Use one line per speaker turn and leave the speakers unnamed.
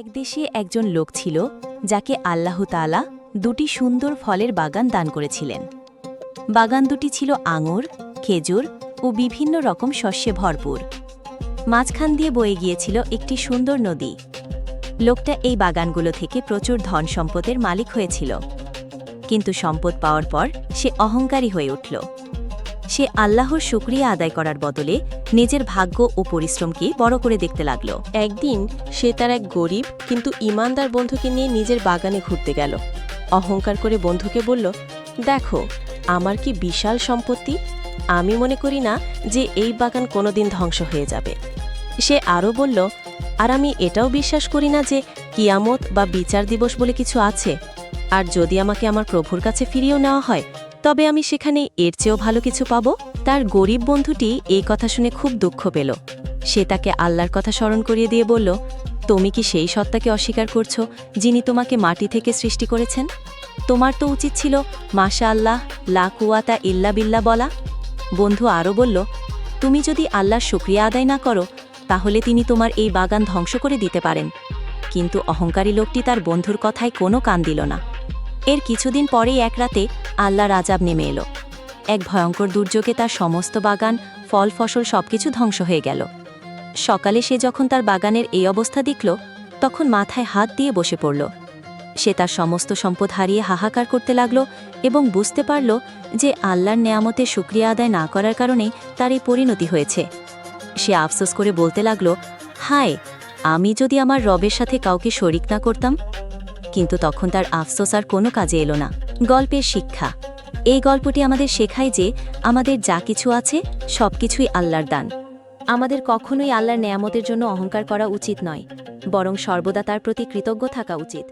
এক দেশে একজন লোক ছিল, যাকে আল্লাহ তাআলা দুটি সুন্দর ফলের বাগান দান করেছিলেন। বাগান দুটি ছিল আঙুর, খেজুর ও বিভিন্ন রকম শস্যে ভরপুর। মাঝখান দিয়ে বয়ে গিয়েছিল একটি সুন্দর নদী। লোকটা এই বাগানগুলো থেকে প্রচুর ধন সম্পদের মালিক হয়েছিল। কিন্তু সম্পদ পাওয়ার পর সে অহংকারী হয়ে উঠল। সে আল্লাহর শুক্রিয়া আদায় করার বদলে নিজের ভাগ্য ও পরিশ্রমকে বড় করে দেখতে লাগল।
একদিন সে তার এক গরিব কিন্তু ইমানদার বন্ধুকে নিয়ে নিজের বাগানে ঘুরতে গেল। অহংকার করে বন্ধুকে বলল, দেখো, আমার কি বিশাল সম্পত্তি? আমি মনে করি না যে এই বাগান কোনোদিন ধ্বংস হয়ে যাবে। সে আরও বলল, আর আমি এটাও বিশ্বাস করি না যে কিয়ামত বা বিচার দিবস বলে কিছু আছে। আর যদি আমাকে আমার প্রভুর কাছে ফিরিয়েও নেওয়া হয় তবে আমি সেখানে এর চেয়েও ভালো কিছু পাব। তার গরিব বন্ধুটি এই কথা শুনে খুব দুঃখ পেল। সে তাকে আল্লাহর কথা স্মরণ করিয়ে দিয়ে বলল, তুমি কি সেই সত্তাকে অস্বীকার করছ যিনি তোমাকে মাটি থেকে সৃষ্টি করেছেন? তোমার তো উচিত ছিল মাশা আল্লাহ লা কুয়াতা ইল্লা বিল্লা বলা। বন্ধু আরও বলল, তুমি যদি আল্লাহর শুক্রিয়া আদায় না করো, তাহলে তিনি তোমার এই বাগান ধ্বংস করে দিতে পারেন। কিন্তু অহংকারী লোকটি তার বন্ধুর কথায় কোনো কান দিল না। এর কিছুদিন পরেই এক রাতে আল্লাহর আজাব নেমে এলো। এক ভয়ঙ্কর দুর্যোগে তার সমস্ত বাগান, ফল, ফসল সবকিছু ধ্বংস হয়ে গেল। সকালে সে যখন তার বাগানের এই অবস্থা দেখল, তখন মাথায় হাত দিয়ে বসে পড়ল। সে তার সমস্ত সম্পদ হারিয়ে হাহাকার করতে লাগল এবং বুঝতে পারল যে আল্লাহর নেয়ামতে শুক্রিয়া আদায় না করার কারণে তার এই পরিণতি হয়েছে। সে আফসোস করে বলতে লাগল, হায়, আমি যদি আমার রবের সাথে কাউকে শরিক না করতাম কিন্তু তখন তার আফসোস আর কোনো কাজে এলো না। গল্পের শিক্ষা। এই গল্পটি আমাদের শেখায় যে আমাদের যা কিছু আছে, সব কিছুই আল্লাহর দান। আমাদের কখনোই আল্লাহর নেয়ামতের জন্য অহংকার করা উচিত নয়, বরং সর্বদা তার প্রতি কৃতজ্ঞ থাকা উচিত।